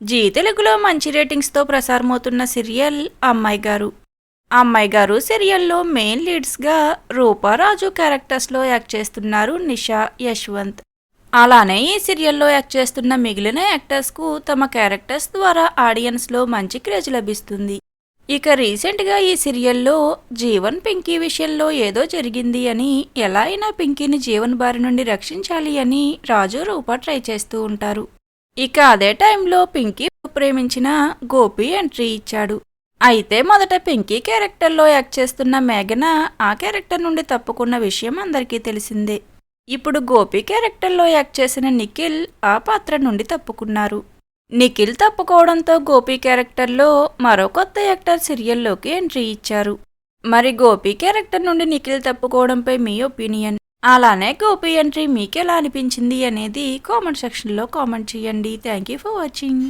G తెలుగులో మంచి రేటింగ్స్తో ప్రసారమవుతున్న serial అమ్మాయి గారు. అమ్మాయి గారు సీరియల్లో మెయిన్ లీడ్స్గా రూపారాజు క్యారెక్టర్స్లో యాక్ట్ చేస్తున్నారు నిషా యశ్వంత్. అలానే ఈ సీరియల్లో యాక్ట్ చేస్తున్న మిగిలిన యాక్టర్స్కు తమ క్యారెక్టర్స్ ద్వారా ఆడియన్స్లో మంచి క్రేజ్ లభిస్తుంది. ఇక రీసెంట్గా ఈ సీరియల్లో జీవన్ పింకీ విషయంలో ఏదో జరిగింది అని ఎలా అయినా పింకీని జీవన్ బారి నుండి రక్షించాలి అని రాజు రూప ట్రై చేస్తూ ఉంటారు. ఇక అదే టైంలో పింకీ ప్రేమించిన గోపి ఎంట్రీ ఇచ్చాడు. అయితే మొదట పింకీ క్యారెక్టర్లో యాక్ట్ చేస్తున్న మేఘన ఆ క్యారెక్టర్ నుండి తప్పుకున్న విషయం అందరికీ తెలిసిందే. ఇప్పుడు గోపి క్యారెక్టర్లో యాక్ట్ చేసిన నిఖిల్ ఆ పాత్ర నుండి తప్పుకున్నారు. నిఖిల్ తప్పుకోవడంతో గోపి క్యారెక్టర్లో మరో కొత్త యాక్టర్ సీరియల్లోకి ఎంట్రీ ఇచ్చారు. మరి గోపి క్యారెక్టర్ నుండి నిఖిల్ తప్పుకోవడంపై మీ ఒపీనియన్? అలానే గోపి ఎంట్రీ మీకెలా అనిపించింది అనేది కామెంట్ సెక్షన్లో కామెంట్ చేయండి. Thank you for watching